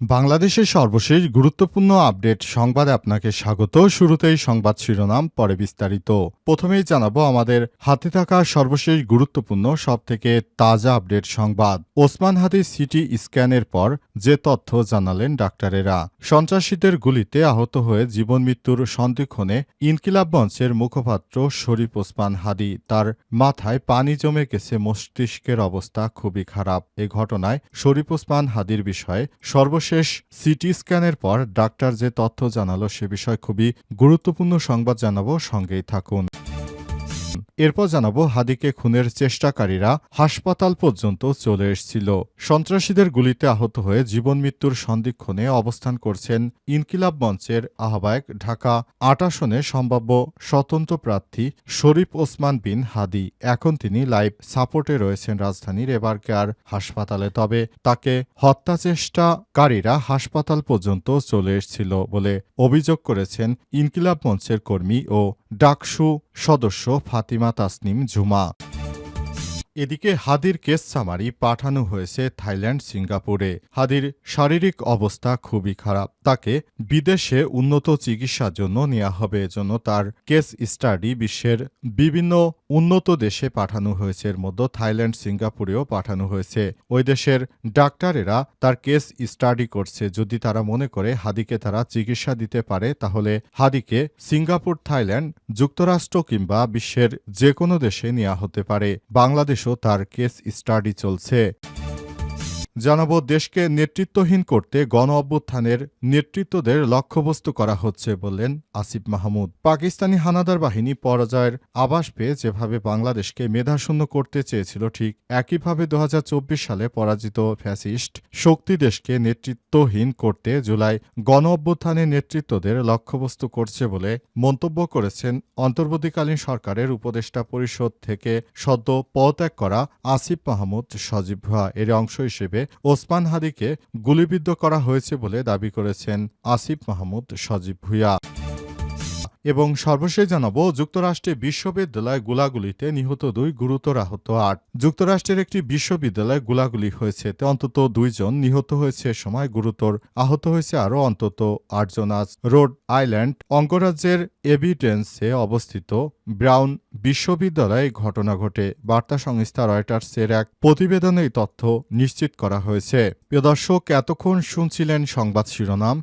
বাংলাদেশের সর্বশেষ গুরুত্বপূর্ণ আপডেট সংবাদে আপনাকে স্বাগত। শুরুতেই সংবাদ শিরোনাম, পরে বিস্তারিত। প্রথমেই জানাব আমাদের হাতে থাকা সর্বশেষ গুরুত্বপূর্ণ, সবথেকে তাজা আপডেট সংবাদ। ওসমান হাদি সিটি স্ক্যানের পর যে তথ্য জানালেন ডাক্তারেরা। সন্ত্রাসীদের গুলিতে আহত হয়ে জীবন মৃত্যুর সন্দিক্ষণে ইনকিলাব মঞ্চের মুখপাত্র শরীফ ওসমান হাদি। তার মাথায় পানি জমে গেছে, মস্তিষ্কের অবস্থা খুবই খারাপ। এ ঘটনায় শরীফ ওসমান হাদির বিষয়ে সর্বশেষ সিটি স্ক্যানের পর ডাক্তার যে তথ্য জানালো সে বিষয়ে খুবই গুরুত্বপূর্ণ সংবাদ জানাব, সঙ্গেই থাকুন। এরপর জানাব হাদিকে খুনের চেষ্টাকারীরা হাসপাতাল পর্যন্ত চলে এসেছিল। সন্ত্রাসীদের গুলিতে আহত হয়ে জীবন মৃত্যুর সন্দিক্ষণে অবস্থান করছেন ইনকিলাব মঞ্চের আহ্বায়ক ঢাকা আট আসনে সম্ভাব্য স্বতন্ত্র প্রার্থী শরীফ ওসমান বিন হাদি। এখন তিনি লাইভ সাপোর্টে রয়েছেন রাজধানীর এবারকার হাসপাতালে, তবে তাকে হত্যা চেষ্টাকারীরা হাসপাতাল পর্যন্ত চলে এসেছিল বলে অভিযোগ করেছেন ইনকিলাব মঞ্চের কর্মী ও ডাকসু সদস্য ফাতিমা তাসনিম জুমা। এদিকে হাদির কেস সামারি পাঠানো হয়েছে থাইল্যান্ড, সিঙ্গাপুরে। হাদির শারীরিক অবস্থা খুবই খারাপ। তাকে বিদেশে উন্নত চিকিৎসার জন্য নেওয়া হবে। এজন্য তার কেস স্টাডি বিশ্বের বিভিন্ন উন্নত দেশে পাঠানো হয়েছে। এর মধ্যে থাইল্যান্ড, সিঙ্গাপুরেও পাঠানো হয়েছে। ওই দেশের ডাক্তারেরা তার কেস স্টাডি করছে। যদি তারা মনে করে হাদিকে তারা চিকিৎসা দিতে পারে, তাহলে হাদিকে সিঙ্গাপুর, থাইল্যান্ড, যুক্তরাষ্ট্র কিংবা বিশ্বের যে কোনো দেশে নেওয়া হতে পারে। বাংলাদেশও তার কেস স্টাডি চলছে। জানাব, দেশকে নেতৃত্বহীন করতে গণ অভ্যুত্থানের নেতৃত্বদের লক্ষ্যবস্তু করা হচ্ছে বললেন আসিফ মাহমুদ। পাকিস্তানি হানাদার বাহিনী পরাজয়ের আবাস পেয়ে যেভাবে বাংলাদেশকে মেধাশূন্য করতে চেয়েছিল, ঠিক একইভাবে দু হাজার চব্বিশ সালে পরাজিত ফ্যাসিস্ট শক্তি দেশকে নেতৃত্বহীন করতে জুলাই গণ অভ্যুত্থানের নেতৃত্বদের লক্ষ্যবস্তু করছে বলে মন্তব্য করেছেন অন্তর্বর্তীকালীন সরকারের উপদেষ্টা পরিষদ থেকে সদ্য পদত্যাগ করা আসিফ মাহমুদ সজীব ভুয়া এর অংশ হিসেবে ওসমান হাদিকে গুলিবিদ্ধ করা হয়েছে বলে দাবি করেছেন আসিফ মাহমুদ সজীব ভুইয়া। এবং সর্বশেষ জানাব যুক্তরাষ্ট্রে বিশ্ববিদ্যালয় গোলাগুলিতে নিহত দুই গুরুতর আহত আট। যুক্তরাষ্ট্রের একটি বিশ্ববিদ্যালয়ে গোলাগুলি হয়েছে অন্তত দুইজন নিহত হয়েছে সময়, গুরুতর আহত হয়েছে আরও অন্তত আটজন আজ। রোড আইল্যান্ড, অঙ্গরাজ্যের এভিডেন্সে অবস্থিত ব্রাউন বিশ্ববিদ্যালয়ে ঘটনা ঘটে। বার্তা সংস্থা রয়টার্সের এক প্রতিবেদনে তথ্য নিশ্চিত করা হয়েছে। প্রিয় দর্শক, এতক্ষণ শুনছিলেন সংবাদ শিরোনাম।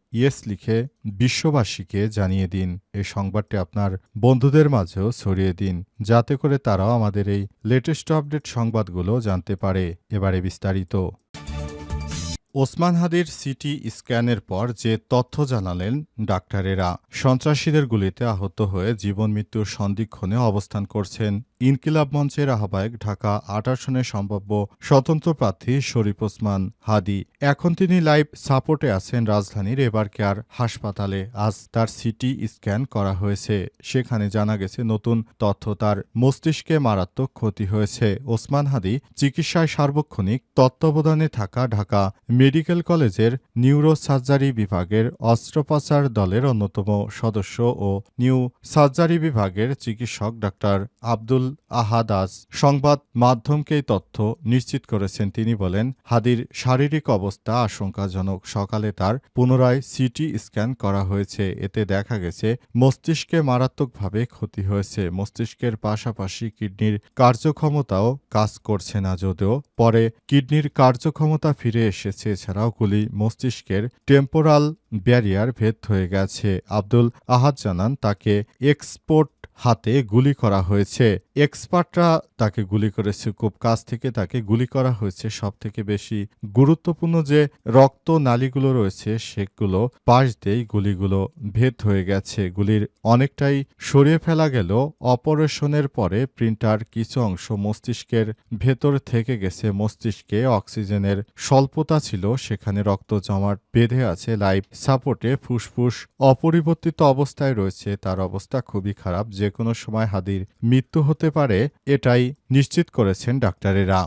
ইয়েস লিখে বিশ্ববাসীকে জানিয়ে দিন। এই সংবাদটি আপনার বন্ধুদের মাঝেও ছড়িয়ে দিন, যাতে করে তারাও আমাদের এই লেটেস্ট আপডেট সংবাদগুলো জানতে পারে। এবারে বিস্তারিত। ওসমান হাদির সিটি স্ক্যানের পর যে তথ্য জানালেন ডাক্তারেরা, সন্ত্রাসীদের গুলিতে আহত হয়ে জীবন মৃত্যুর সন্দিক্ষণে অবস্থান করছেন। ইনকিলাব মঞ্চের আহ্বায়ক ঢাকা আট আসনে সম্ভাব্য স্বতন্ত্র প্রার্থী শরীফ ওসমান হাদি। এখন তিনি লাইভ সাপোর্টে আছেন রাজধানীর এবার কেয়ার হাসপাতালে। আজ তার সিটি স্ক্যান করা হয়েছে। সেখানে জানা গেছে, নতুন তথ্য তার মস্তিষ্কে মারাত্মক ক্ষতি হয়েছে। ওসমান হাদি চিকিৎসায় সার্বক্ষণিক তত্ত্বাবধানে থাকা ঢাকা মেডিকেল কলেজের নিউরো সার্জারি বিভাগের অস্ত্রোপচার দলের অন্যতম সদস্য ও নিউ সার্জারি বিভাগের চিকিৎসক ডাক্তার আব্দুল আহাদ আজ সংবাদ মাধ্যমকে তথ্য নিশ্চিত করেছেন তিনি বলেন, হাদির শারীরিক অবস্থা আশঙ্কাজনক। সকালে তার পুনরায় সিটি স্ক্যান করা হয়েছে। এতে দেখা গেছে, মস্তিষ্কে মারাত্মকভাবে ক্ষতি হয়েছে। মস্তিষ্কের পাশাপাশি কিডনির কার্যক্ষমতাও কাজ করছে না যদিও পরে কিডনির কার্যক্ষমতা ফিরে এসেছে। এছাড়াও গুলি মস্তিষ্কের টেম্পোরাল ব্যারিয়ার ভেদ হয়ে গেছে। আব্দুল আহাদ জানান, তাকে এক্সপোর্ট হাতে গুলি করা হয়েছে। এক্সপার্টরা তাকে গুলি করেছে। খুব কাছ থেকে তাকে গুলি করা হয়েছে। সব থেকে বেশি গুরুত্বপূর্ণ যে রক্ত নালীগুলো রয়েছে, সেগুলো পাশ দিয়েই গুলিগুলো ভেদ হয়ে গেছে। গুলির অনেকটাই সরিয়ে ফেলা গেল। অপারেশনের পরে প্রিন্টার কিছু অংশ মস্তিষ্কের ভেতর থেকে গেছে। মস্তিষ্কে অক্সিজেনের স্বল্পতা ছিল। সেখানে রক্ত জমাট বেঁধে আছে। লাইফ সাপোর্টে ফুসফুস অপরিবর্তিত অবস্থায় রয়েছে। তার অবস্থা খুবই খারাপ। যে কোনো সময় হাদির মৃত্যু হতে পারে এটাই নিশ্চিত করেছেন ডাক্তারেরা।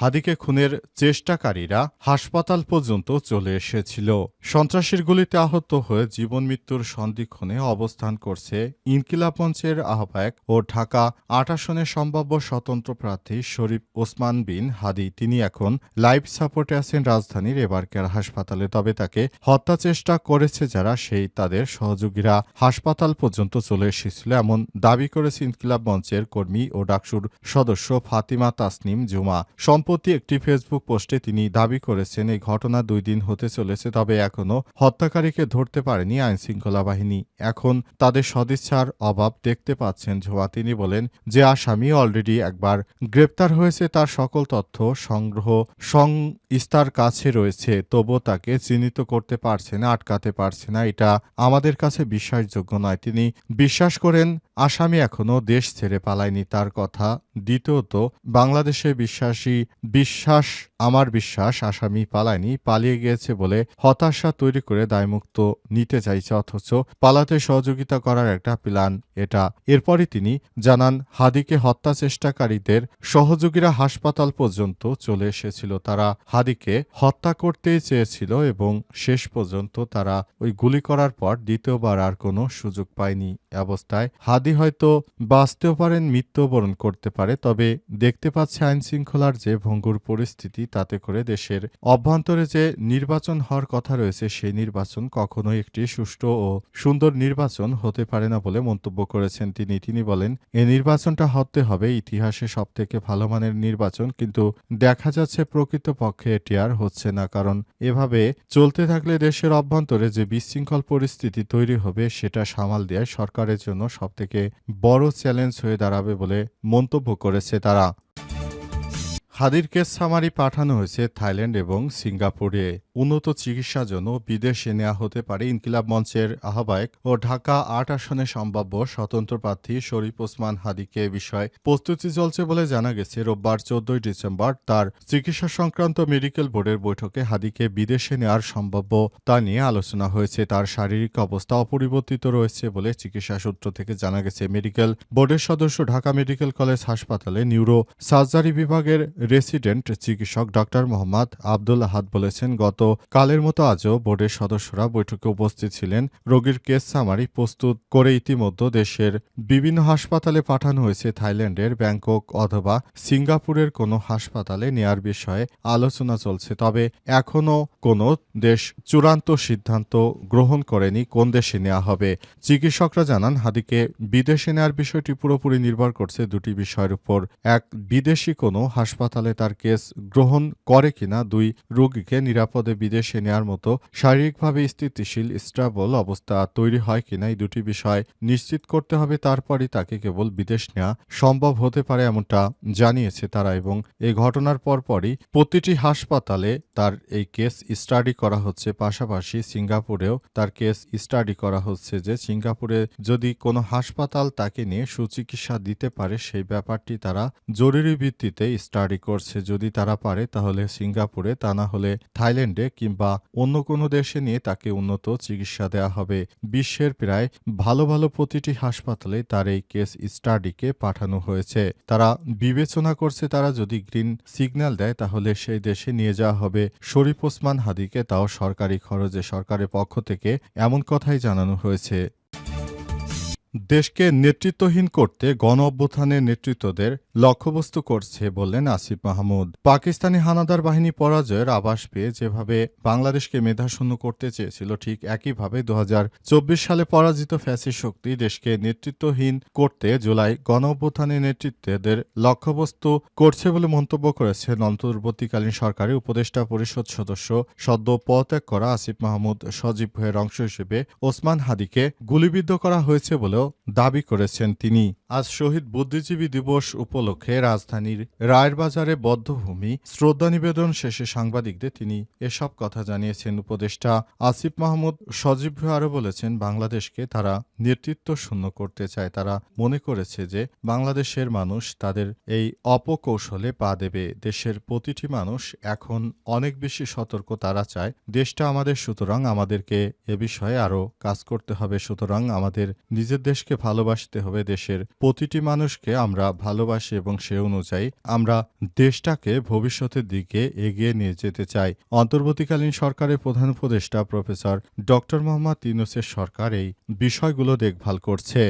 হাদিকে খুনের চেষ্টাকারীরা হাসপাতাল পর্যন্ত চলে এসেছিল। সন্ত্রাসীর গুলিতে আহত হয়ে জীবন মৃত্যুর সন্ধিক্ষণে অবস্থান করছে ইনকিলাব মঞ্চের আহ্বায়ক ও ঢাকা আট সম্ভাব্য স্বতন্ত্র প্রার্থী শরীফ ওসমান বিন হাদি। তিনি এখন লাইফ সাপোর্টে আছেন রাজধানীর এবারকার হাসপাতালে, তবে তাকে হত্যা চেষ্টা করেছে যারা, সেই তাদের সহযোগীরা হাসপাতাল পর্যন্ত চলে এসেছিল এমন দাবি করেছে ইনকিলাব মঞ্চের কর্মী ও ডাকসুর সদস্য ফাতিমা তাসনিম জুমা। সম্প্রতি একটি ফেসবুক পোস্টে তিনি দাবি করেছেন, এই ঘটনা দুই দিন হতে চলেছে, তবে এখনও হত্যাকারীকে ধরতে পারেনি আইনশৃঙ্খলা বাহিনী। এখন তাদের সদিচ্ছার অভাব দেখতে পাচ্ছেন ঝোয়া। তিনি বলেন, যে আসামি অলরেডি একবার গ্রেপ্তার হয়েছে, তার সকল তথ্য, সংগ্রহ, সংস্থার কাছে রয়েছে, তবুও তাকে চিহ্নিত করতে পারছে না, আটকাতে পারছে না। এটা আমাদের কাছে বিশ্বাসযোগ্য নয়। তিনি বিশ্বাস করেন, আসামি এখনও দেশ ছেড়ে পালায়নি। তার কথা দ্বিতীয়ত, বাংলাদেশে বিশ্বাসী বিশ্বাস, আমার বিশ্বাস, আসামি পালায়নি, পালিয়ে গিয়েছে বলে হতাশা তৈরি করে দায়মুক্ত নিতে চাইছে অথচ পালাতে সহযোগিতা করার একটা প্ল্যান এটা। এরপরই তিনি জানান, হাদিকে হত্যা চেষ্টাকারীদের সহযোগীরা হাসপাতাল পর্যন্ত চলে এসেছিল। তারা হাদিকে হত্যা করতেই চেয়েছিল এবং শেষ পর্যন্ত তারা ওই গুলি করার পর দ্বিতীয়বার আর কোনো সুযোগ পায়নি। অবস্থায়। হাদি হয়তো বাঁচতেও পারেন, মৃত্যুবরণ করতে পারে, তবে দেখতে পাচ্ছে আইন শৃঙ্খলার যে ভঙ্গুর পরিস্থিতি, তাতে করে দেশের অভ্যন্তরে যে নির্বাচন হওয়ার কথা রয়েছে, সেই নির্বাচন কখনোই একটি সুষ্ঠু ও সুন্দর নির্বাচন হতে পারে না বলে মন্তব্য করেছেন তিনি। তিনি বলেন, এ নির্বাচনটা হতে হবে, ইতিহাসে সবথেকে ভালো মানের নির্বাচন, কিন্তু দেখা যাচ্ছে প্রকৃতপক্ষে এটি আর হচ্ছে না, কারণ এভাবে চলতে থাকলে দেশের অভ্যন্তরে যে বিশৃঙ্খল পরিস্থিতি তৈরি হবে, সেটা সামাল দেয় সরকারের জন্য সবথেকে বড় চ্যালেঞ্জ হয়ে দাঁড়াবে বলে মন্তব্য করেছে তারা। হাদিরকে সামারি পাঠানো হয়েছে থাইল্যান্ড এবং সিঙ্গাপুরে। উন্নত চিকিৎসার জন্য বিদেশে নেওয়া হতে পারে ইনকিলাব মঞ্চের আহ্বায়ক ও ঢাকা আট আসনে সম্ভাব্য স্বতন্ত্র প্রার্থী শরীফ ওসমান হাদিকে বিষয়ে প্রস্তুতি চলছে বলে জানা গেছে। রোববার চোদ্দই ডিসেম্বর তার চিকিৎসা সংক্রান্ত মেডিকেল বোর্ডের বৈঠকে হাদিকে বিদেশে নেওয়ার সম্ভাব্য তা নিয়ে আলোচনা হয়েছে। তার শারীরিক অবস্থা অপরিবর্তিত রয়েছে বলে চিকিৎসা সূত্র থেকে জানা গেছে। মেডিকেল বোর্ডের সদস্য ঢাকা মেডিকেল কলেজ হাসপাতালে নিউরো সার্জারি বিভাগের রেসিডেন্ট চিকিৎসক ডক্টর মোহাম্মদ আব্দুল আহাদ বলেছেন, গত কালের মতো আজও বোর্ডের সদস্যরা বৈঠকে উপস্থিত ছিলেন। রোগীর কেস সামারি প্রস্তুত করে ইতিমধ্যে দেশের বিভিন্ন হাসপাতালে পাঠানো হয়েছে। থাইল্যান্ডের ব্যাংকক অথবা সিঙ্গাপুরের কোনো হাসপাতালে নেয়ার বিষয়ে আলোচনা চলছে। তবে এখনও কোনো দেশ চূড়ান্ত সিদ্ধান্ত গ্রহণ করেনি কোন দেশে নেওয়া হবে। চিকিৎসকরা জানান, হাদিকে বিদেশে নেওয়ার বিষয়টি পুরোপুরি নির্ভর করছে দুটি বিষয়ের উপর। এক, বিদেশি কোনো হাসপাতালে তার কেস গ্রহণ করে কিনা। দুই, রোগীকে নিরাপদে বিদেশে নেওয়ার মতো শারীরিকভাবে স্থিতিশীল স্ট্রাবল অবস্থা তৈরি হয় কিনা এই দুটি বিষয় নিশ্চিত করতে হবে। তারপরই তাকে কেবল বিদেশ নেওয়া সম্ভব হতে পারে এমনটা জানিয়েছে তারা এবং এই ঘটনার পরপরই প্রতিটি হাসপাতালে তার এই কেস স্টাডি করা হচ্ছে। পাশাপাশি সিঙ্গাপুরেও তার কেস স্টাডি করা হচ্ছে যে সিঙ্গাপুরে যদি কোনো হাসপাতাল তাকে নিয়ে সুচিকিৎসা দিতে পারে, সেই ব্যাপারটি তারা জরুরি ভিত্তিতে স্টাডি করছে। যদি তারা পারে তাহলে সিঙ্গাপুরে তা না হলে থাইল্যান্ডে কিংবা অন্য কোনো দেশে নিয়ে তাকে উন্নত চিকিৎসা দেওয়া হবে। বিশ্বের প্রায় ভালো ভালো প্রতিটি হাসপাতালে তার এই কেস স্টাডিকে পাঠানো হয়েছে। তারা বিবেচনা করছে তারা যদি গ্রিন সিগন্যাল দেয় তাহলে সেই দেশে নিয়ে যাওয়া হবে। শরীফ ওসমান হাদিকে তাও সরকারি খরচে সরকারের পক্ষ থেকে এমন কথাই জানানো হয়েছে। দেশকে নেতৃত্বহীন করতে গণ অভ্যুত্থানের নেতৃত্বদের লক্ষ্যবস্তু করছে বললেন আসিফ মাহমুদ। পাকিস্তানি হানাদার বাহিনী পরাজয়ের আভাস পেয়ে যেভাবে বাংলাদেশকে মেধাশূন্য করতে চেয়েছিল, ঠিক একইভাবে দু হাজার চব্বিশ সালে পরাজিত ফ্যাসি শক্তি দেশকে নেতৃত্বহীন করতে জুলাই গণ অভ্যুত্থানের নেতৃত্বদের লক্ষ্যবস্তু করছে বলে মন্তব্য করেছেন অন্তর্বর্তীকালীন সরকারের উপদেষ্টা পরিষদ সদস্য সদ্য পদত্যাগ করা আসিফ মাহমুদ সজীব ভয়ের অংশ হিসেবে ওসমান হাদিকে গুলিবিদ্ধ করা হয়েছে বলেও দাবি করেছেন তিনি। আজ শহীদ বুদ্ধিজীবী দিবস উপলক্ষে রাজধানীর রায়ের বাজারে বদ্ধভূমি শ্রদ্ধা নিবেদন শেষে সাংবাদিকদের তিনি এসব কথা জানিয়েছেন। উপদেষ্টা আসিফ মাহমুদ সজীব আরও বলেছেন, বাংলাদেশকে তারা নেতৃত্ব শূন্য করতে চায়। তারা মনে করেছে যে বাংলাদেশের মানুষ তাদের এই অপকৌশলে পা দেবে। দেশের প্রতিটি মানুষ এখন অনেক বেশি সতর্ক তারা চায়। দেশটা আমাদের, সুতরাং আমাদেরকে এ বিষয়ে আরও কাজ করতে হবে। সুতরাং আমাদের নিজের দেশকে ভালোবাসতে হবে। দেশের প্রতিটি মানুষকে আমরা ভালোবাসি এবং সে অনুযায়ী আমরা দেশটাকে ভবিষ্যতের দিকে এগিয়ে নিয়ে যেতে চাই। অন্তর্বর্তীকালীন সরকারের প্রধান উপদেষ্টা প্রফেসর ডক্টর মোহাম্মদ ইউনুসের সরকার এই বিষয়গুলো দেখভাল করছে।